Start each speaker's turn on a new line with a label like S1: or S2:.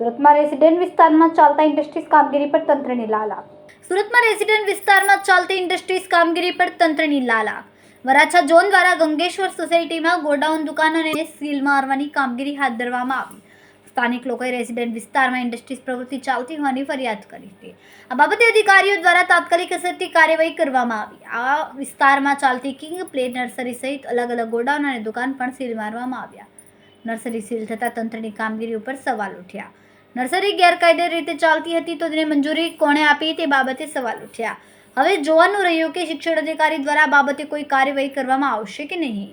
S1: સુરતમાં રેસિડેન્ટ વિસ્તારમાં ચાલતા ઇન્ડસ્ટ્રીઝ કામગીરી પર તંત્રની લાલા સુરતમાં રેસિડેન્ટ વિસ્તારમાં ચાલતી ઇન્ડસ્ટ્રીઝ કામગીરી પર તંત્રની લાલા વરાછા ઝોન દ્વારા ગંગેશ્વર સોસાયટીમાં ગોડાઉન દુકાનોને સીલ મારવાની કામગીરી હાથ ધરવામાં આવી. સ્થાનિક લોકોએ રેસિડેન્ટ વિસ્તારમાં ઇન્ડસ્ટ્રીઝ પ્રવૃત્તિ ચાલતી હોવાની ફરિયાદ કરી હતી. આ બાબતે અધિકારીઓ દ્વારા તાત્કાલિક અસરથી કાર્યવાહી કરવામાં આવી. આ વિસ્તારમાં ચાલતી કિંગ પ્લે નર્સરી સહિત અલગ અલગ ગોડાઉન અને દુકાન પણ સીલ મારવામાં આવ્યા. નર્સરી સીલ થતાં તંત્રની કામગીરી ઉપર સવાલ ઉઠ્યા. નર્સરી ગેરકાયદે રીતે ચાલતી હતી તો તેને મંજૂરી કોણે આપી તે બાબતે સવાલ ઉઠ્યા. હવે જોવાનું રહ્યું કે શિક્ષણ અધિકારી દ્વારા આ બાબતે કોઈ કાર્યવાહી કરવામાં આવશે કે નહીં.